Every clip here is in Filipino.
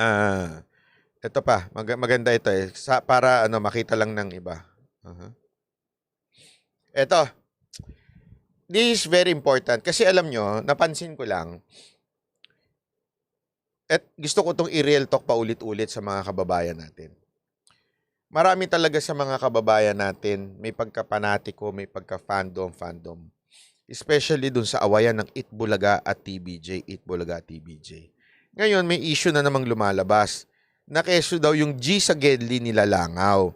Ah, ito pa, mag- maganda ito eh. Sa, para ano, makita lang ng iba. Aha. Ito. This is very important kasi alam nyo, napansin ko lang, at gusto ko itong i-real talk pa ulit-ulit sa mga kababayan natin. Marami talaga sa mga kababayan natin, may pagka-panatiko, may pagka-fandom, fandom. Especially dun sa awayan ng Itbulaga at TBJ, Itbulaga at TBJ. Ngayon, may issue na namang lumalabas na keso daw yung G sa Gedli nila Langaw.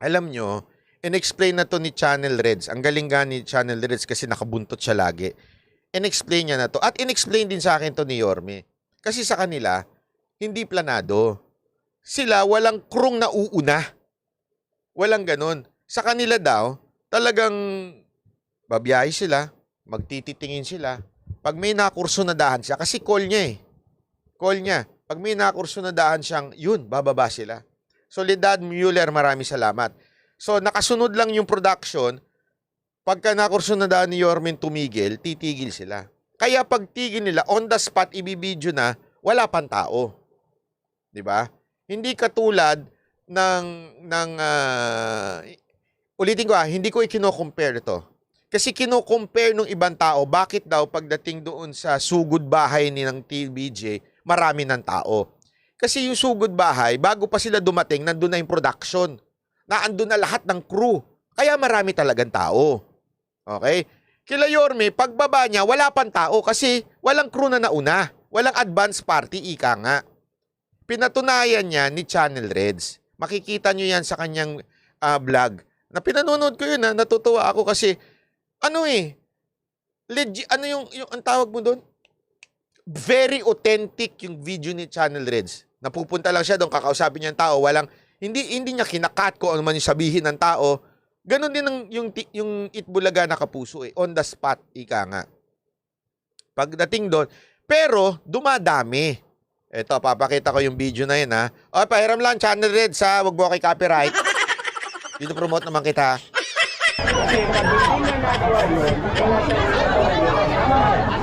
Alam nyo, in-explain na to ni Channel Reds. Ang galing nga ni Channel Reds kasi nakabuntot siya lagi. In-explain niya na to. At in-explain din sa akin to ni Yorme. Kasi sa kanila, hindi planado. Sila walang krong na uuna. Walang ganun. Sa kanila daw, talagang babiyahe sila, magtititingin sila. Pag may nakurso na dahan siya, kasi call niya eh. Call niya. Pag may nakurso na dahan siyang, yun, bababa sila. Soledad Mueller, marami salamat. So, nakasunod lang yung production. Pagka nakurso na daan ni Yormin tumigil, titigil sila. Kaya pag tigil nila, on the spot, ibibidyo na, wala pang tao. ba? Hindi katulad ng, ng ah, ulitin ko ah, hindi ko ikino-compare ito. Kasi kino-compare ng ibang tao, bakit daw pagdating doon sa sugod bahay ni ng TBJ, marami ng tao. Kasi yung sugod bahay, bago pa sila dumating, nandun na yung production. Naandun na lahat ng crew. Kaya marami talagang tao. Okay? Kila Yorme, pagbaba niya, wala pang tao kasi walang crew na nauna. Walang advance party, ika nga. Pinatunayan niya ni Channel Reds. Makikita nyo yan sa kanyang ah, vlog. Na pinanonood ko yun, ha? natutuwa ako kasi, ano eh, legit, ano yung, yung ang tawag mo doon? Very authentic yung video ni Channel Reds. Napupunta lang siya doon, kakausapin niya ang tao, walang, hindi, hindi niya kinakat ko ano man yung sabihin ng tao. Ganon din ang, yung, yung Itbulaga na kapuso eh, on the spot, ika nga. Pagdating doon, pero dumadami. Ito, papakita ko yung video na yun ha. O, pahiram lang, Channel Red sa wag mo kay copyright. Dito promote naman kita. Thank you.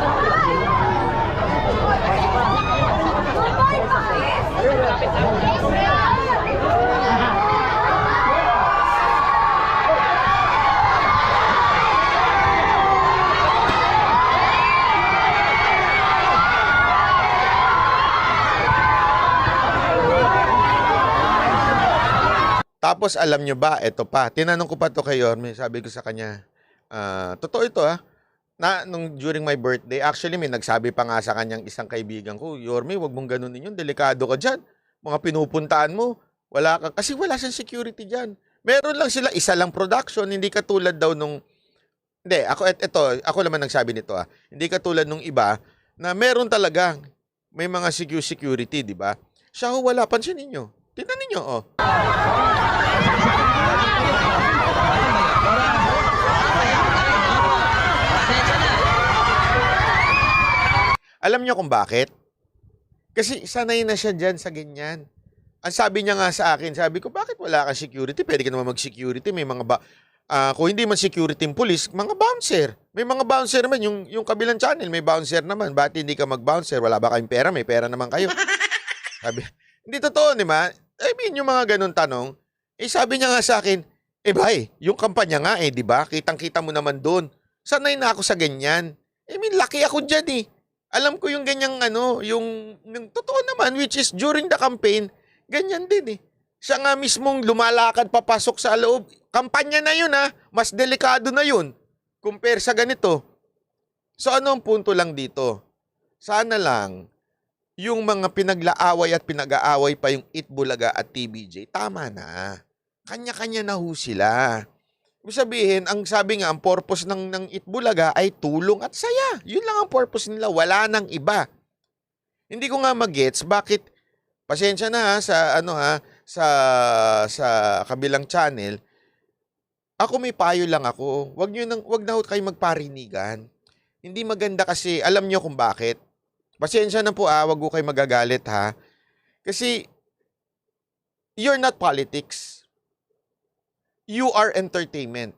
Tapos alam nyo ba, ito pa, tinanong ko pa to kay Yorme, sabi ko sa kanya, ah, totoo ito ah, na nung during my birthday, actually may nagsabi pa nga sa kanyang isang kaibigan ko, Yorme, wag mong ganunin yun, delikado ka dyan. Mga pinupuntaan mo, wala ka, kasi wala siyang security dyan. Meron lang sila, isa lang production, hindi katulad daw nung, hindi, ako, et, ito, ako naman nagsabi nito ah, hindi katulad nung iba, na meron talaga, may mga secu- security, di ba? Siya ho, wala, pansinin nyo. Tingnan ninyo, oh. Alam niyo kung bakit? Kasi sanay na siya dyan sa ganyan. Ang sabi niya nga sa akin, sabi ko, bakit wala kang security? Pwede ka naman mag-security. May mga ba... ah, kung hindi man security yung police, mga bouncer. May mga bouncer naman. Yung, yung kabilang channel, may bouncer naman. Bakit hindi ka mag-bouncer? Wala ba kayong pera? May pera naman kayo. Sabi, hindi totoo, di ba? I mean, yung mga ganun tanong, eh sabi niya nga sa akin, eh bay, yung kampanya nga eh, di ba? Kitang-kita mo naman doon. Sanay na ako sa ganyan. I mean, laki ako dyan eh. Alam ko yung ganyang ano, yung, yung totoo naman, which is during the campaign, ganyan din eh. Siya nga mismong lumalakad papasok sa loob. Kampanya na yun ha, mas delikado na yun. Compare sa ganito. So ano ang punto lang dito? Sana lang, yung mga pinaglaaway at pinag-aaway pa yung Itbulaga at TBJ, tama na. Kanya-kanya na ho sila. Ibig sabihin, ang sabi nga, ang purpose ng, ng Itbulaga ay tulong at saya. Yun lang ang purpose nila. Wala nang iba. Hindi ko nga magets bakit, pasensya na ha, sa ano ha, sa, sa kabilang channel, ako may payo lang ako. Wag niyo nang wag na kayo magparinigan. Hindi maganda kasi alam niyo kung bakit. Pasensya na po ah, wag ko kayo magagalit ha. Kasi you're not politics. You are entertainment.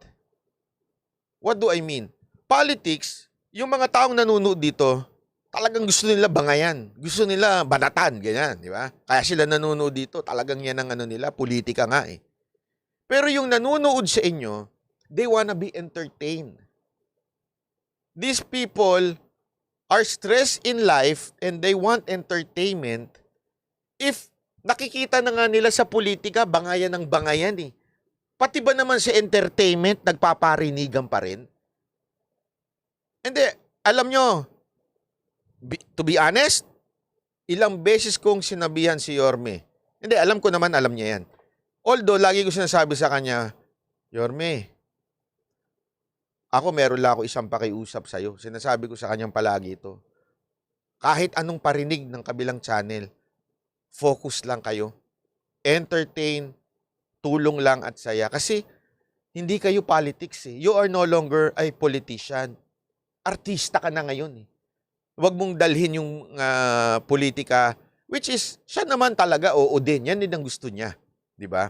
What do I mean? Politics, yung mga taong nanonood dito, talagang gusto nila bangayan. Gusto nila banatan, ganyan, di ba? Kaya sila nanonood dito, talagang yan ang ano nila, politika nga eh. Pero yung nanonood sa inyo, they wanna be entertained. These people are stressed in life and they want entertainment if nakikita na nga nila sa politika, bangayan ng bangayan eh. Pati ba naman sa entertainment, nagpaparinigan pa rin? Hindi, alam nyo, to be honest, ilang beses kong sinabihan si Yorme. Hindi, alam ko naman, alam niya yan. Although, lagi ko sinasabi sa kanya, Yorme, ako meron lang ako isang pakiusap sa'yo. Sinasabi ko sa kanyang palagi ito. Kahit anong parinig ng kabilang channel, focus lang kayo. Entertain, tulong lang at saya. Kasi, hindi kayo politics eh. You are no longer a politician. Artista ka na ngayon eh. Huwag mong dalhin yung ah, politika, which is, siya naman talaga, oo din. Yan din ang gusto niya. Di ba?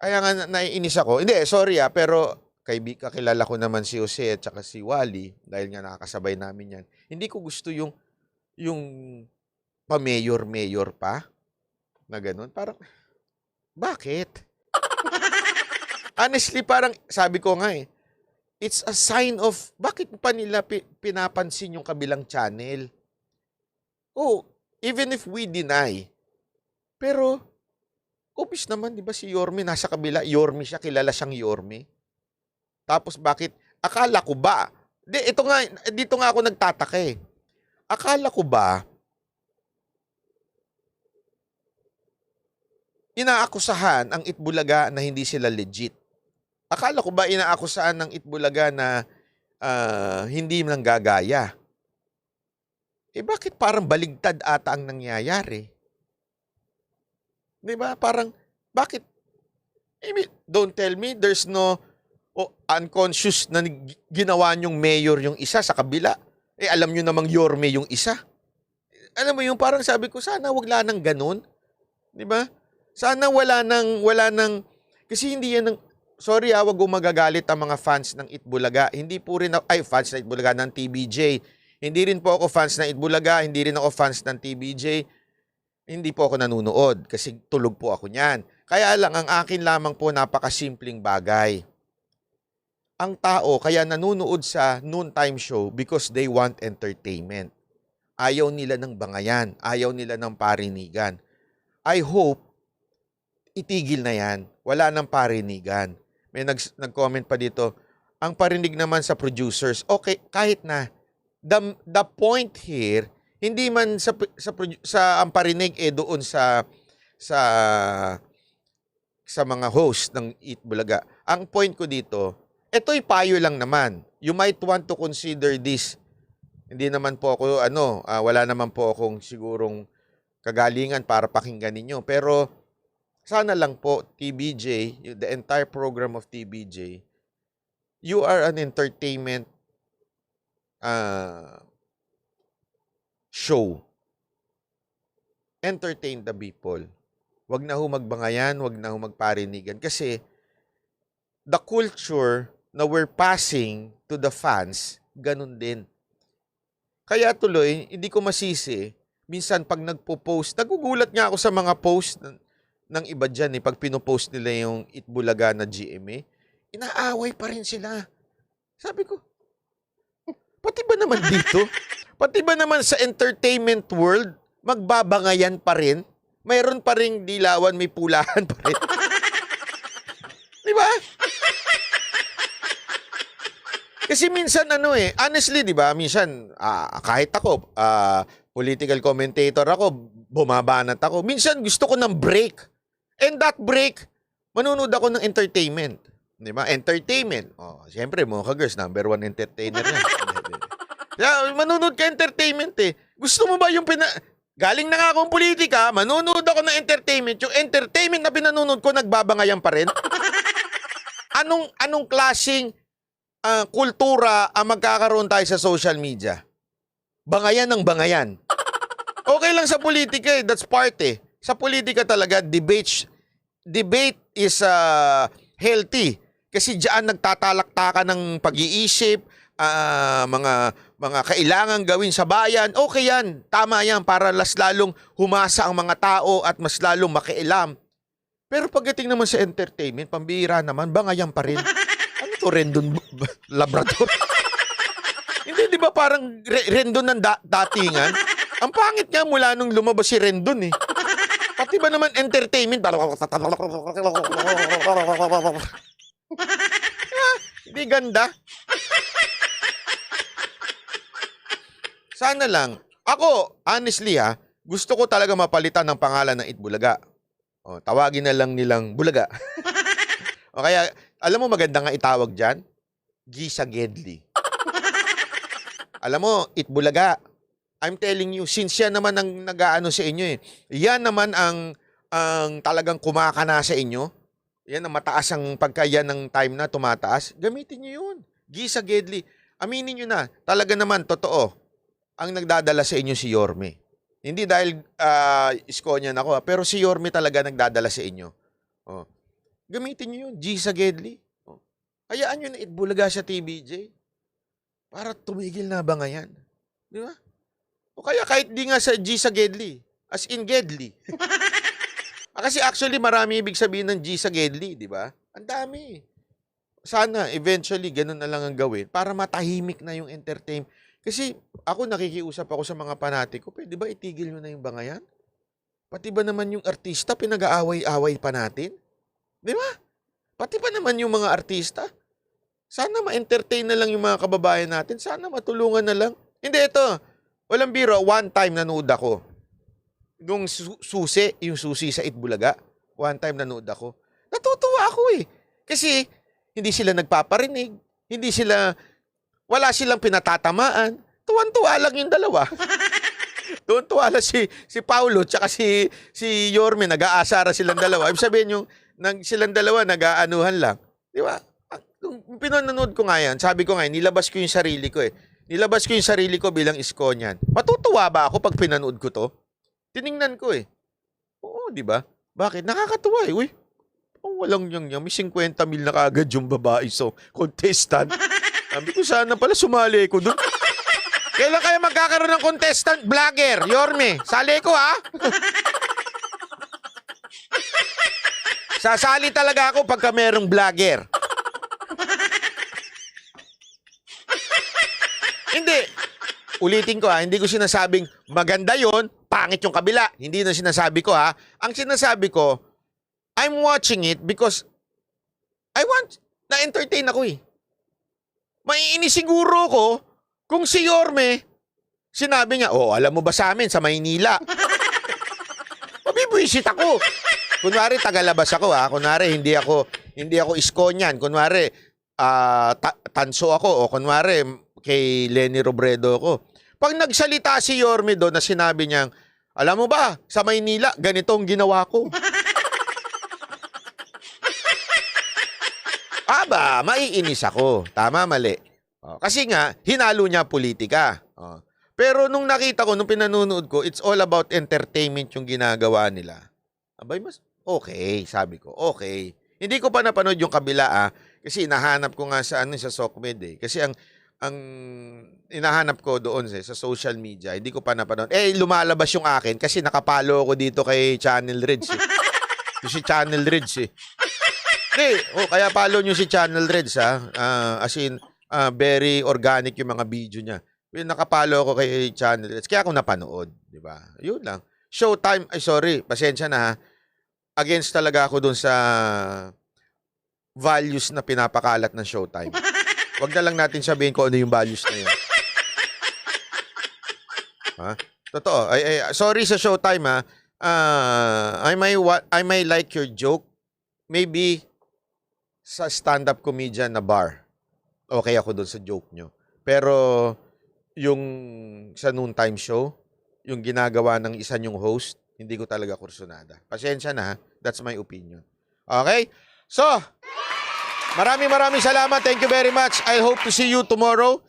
Kaya nga na- naiinis ako. Hindi, sorry ah, pero kaibi, kakilala ko naman si Jose at saka si Wally dahil nga nakakasabay namin yan. Hindi ko gusto yung yung pa-mayor-mayor pa na ganun. Parang, bakit? Honestly, parang sabi ko nga eh, it's a sign of bakit pa nila pi- pinapansin yung kabilang channel? Oh, even if we deny, pero obvious naman, di ba si Yorme nasa kabila, Yorme siya, kilala siyang Yorme. Tapos bakit, akala ko ba, di, ito nga, dito nga ako nagtataka eh. Akala ko ba, inaakusahan ang Itbulaga na hindi sila legit? Akala ko ba inaakusahan ng Itbulaga na ah, hindi lang gagaya? Eh bakit parang baligtad ata ang nangyayari? Di ba? Parang, bakit? I mean, don't tell me there's no oh, unconscious na gi- ginawa niyong mayor yung isa sa kabila. Eh, alam niyo namang Yorme yung isa. Alam mo yung parang sabi ko, sana wala nang ganun. Di ba? Sana wala nang, wala nang, kasi hindi yan ng, sorry ah, wag magagalit ang mga fans ng Itbulaga. Hindi po rin, ay, fans ng Itbulaga ng TBJ. Hindi rin po ako fans ng Itbulaga, hindi rin ako fans ng TBJ. Hindi po ako nanunood kasi tulog po ako niyan. Kaya lang, ang akin lamang po napakasimpleng bagay. Ang tao kaya nanunood sa noontime show because they want entertainment. Ayaw nila ng bangayan, ayaw nila ng parinigan. I hope itigil na yan. Wala nang parinigan. May nag, nag-comment pa dito, ang parinig naman sa producers, okay, kahit na, the, the point here, hindi man sa, sa, sa ang parinig eh doon sa, sa, sa mga host ng Eat Bulaga. Ang point ko dito, ito'y payo lang naman. You might want to consider this. Hindi naman po ako, ano, ah, wala naman po akong sigurong kagalingan para pakinggan ninyo. Pero, sana lang po, TBJ, the entire program of TBJ, you are an entertainment uh, show. Entertain the people. Wag na ho magbangayan, wag na ho magparinigan. Kasi, the culture na we're passing to the fans, ganun din. Kaya tuloy, hindi ko masisi, minsan pag nagpo-post, nagugulat nga ako sa mga post ng, iba dyan, eh, pag pinopost nila yung Itbulaga na GMA, inaaway pa rin sila. Sabi ko, pati ba naman dito? Pati ba naman sa entertainment world, magbabangayan pa rin? Mayroon pa rin dilawan, may pulahan pa rin. Di ba? Kasi minsan ano eh, honestly, 'di ba? Minsan ah, kahit ako, ah, political commentator ako, bumabanat ako. Minsan gusto ko ng break. And that break, manunood ako ng entertainment. 'Di ba? Entertainment. Oh, siyempre, mga girls number one entertainer yan. Kaya manunood ka entertainment eh. Gusto mo ba yung pina... Galing na nga akong politika, manunood ako ng entertainment. Yung entertainment na pinanonood ko, nagbabangayan pa rin. anong anong klasing ah, kultura ang magkakaroon tayo sa social media? Bangayan ng bangayan. Okay lang sa politika eh, that's part eh. Sa politika talaga, debate, debate is ah, healthy. Kasi diyan nagtatalaktakan ng pag-iisip, ah, mga mga kailangan gawin sa bayan, okay yan. Tama yan para las lalong humasa ang mga tao at mas lalong makialam. Pero pagdating naman sa entertainment, pambihira naman, bangayan pa rin. To, Rendon Labrador? Hindi, di ba parang re- Rendon ng da- datingan? Ang pangit nga mula nung lumabas si Rendon eh. Pati ba naman entertainment? Ah, Hindi ganda. Sana lang. Ako, honestly ha, gusto ko talaga mapalitan ng pangalan ng Itbulaga. O, tawagin na lang nilang Bulaga. o kaya, alam mo maganda nga itawag dyan? Gisa Gedli. alam mo, Itbulaga, I'm telling you, since yan naman ang nag-aano sa inyo eh. Yan naman ang, ang talagang kumakana sa inyo. Yan ang mataas ang pagka yan ng time na tumataas. Gamitin nyo yun. Gisa Gedli. Aminin nyo na, talaga naman, totoo, ang nagdadala sa inyo si Yorme. Hindi dahil uh, iskonyan ako, ah, pero si Yorme talaga nagdadala sa inyo. Oh. Gamitin nyo yun, Gisa Gedli. Oh. Hayaan nyo na itbulaga sa TBJ. Para tumigil na ba ngayon? Di ba? O kaya kahit di nga sa G sa Gedli. As in Gedli. Ah, Kasi actually marami ibig sabihin ng G sa Gedli, di ba? Ang dami. Sana eventually ganun na lang ang gawin para matahimik na yung entertain. Kasi ako nakikiusap ako sa mga panatiko, pwede ba itigil nyo na yung bangayan? Pati ba naman yung artista pinag-aaway-away pa natin? Di ba? Pati ba naman yung mga artista? Sana ma-entertain na lang yung mga kababayan natin. Sana matulungan na lang. Hindi, ito. Walang biro. One time nanood ako. Yung su- susi, yung susi sa Itbulaga. One time nanood ako. Natutuwa ako eh. Kasi hindi sila nagpaparinig. Hindi sila, wala silang pinatatamaan. Tuwan-tuwa lang yung dalawa. Tuwan-tuwa lang si, si Paulo tsaka si, si Yorme. Nag-aasara silang dalawa. Ibig sabihin yung nag, silang dalawa nag-aanuhan lang. Di ba? Ang- Nung ko nga yan, sabi ko nga, nilabas ko yung sarili ko eh. Nilabas ko yung sarili ko bilang isko niyan. Matutuwa ba ako pag pinanood ko to? Tiningnan ko eh. Oo, di ba? Bakit? Nakakatuwa eh. Uy, oh, walang yang yang. May 50 mil na kagad yung babae. So, contestant. Sabi ko sana pala sumali ko doon. Kailan kaya magkakaroon ng contestant? Vlogger, Yorme. Sali ko ha. Sasali talaga ako pagka merong vlogger. Hindi. Ulitin ko ha, hindi ko sinasabing maganda yon, pangit yung kabila. Hindi na sinasabi ko ha. Ang sinasabi ko, I'm watching it because I want, na-entertain ako eh. Maiinis siguro ko kung si Yorme, sinabi niya, oh, alam mo ba sa amin, sa Maynila? Mabibwisit ako. Kunwari, tagalabas ako ha. Kunwari, hindi ako, hindi ako iskonyan. Kunwari, ah, ta- tanso ako. O kunwari, kay Lenny Robredo ako. Pag nagsalita si Yorme doon na sinabi niyang, alam mo ba, sa Maynila, ganito ang ginawa ko. Aba, maiinis ako. Tama, mali. O, kasi nga, hinalo niya politika. O. Pero nung nakita ko, nung pinanonood ko, it's all about entertainment yung ginagawa nila. Abay, mas okay, sabi ko. Okay. Hindi ko pa napanood yung kabila ah. Kasi nahanap ko nga sa ano sa Sokmed eh. Kasi ang ang inahanap ko doon eh, sa social media, hindi ko pa napanood. Eh, lumalabas yung akin kasi nakapalo ako dito kay Channel Reds eh. Si Channel Reds eh. Hindi, oh, kaya follow nyo si Channel Reds ha. Ah, as in, ah, very organic yung mga video niya. Yung nakapalo ako kay Channel Reds. Kaya ako napanood, di ba? Yun lang. Showtime, ay sorry, pasensya na ha. Against talaga ako dun sa values na pinapakalat ng Showtime. Huwag na lang natin sabihin kung ano yung values na yun. Ha? Totoo. Ay, ay, sorry sa Showtime ha. Ah, I may wa- I may like your joke. Maybe sa stand-up comedian na bar. Okay ako doon sa joke nyo. Pero yung sa noontime show, yung ginagawa ng isa nyong host, hindi ko talaga kursunada. Pasensya na ha. That's my opinion. Okay? So, maraming maraming salamat. Thank you very much. I hope to see you tomorrow.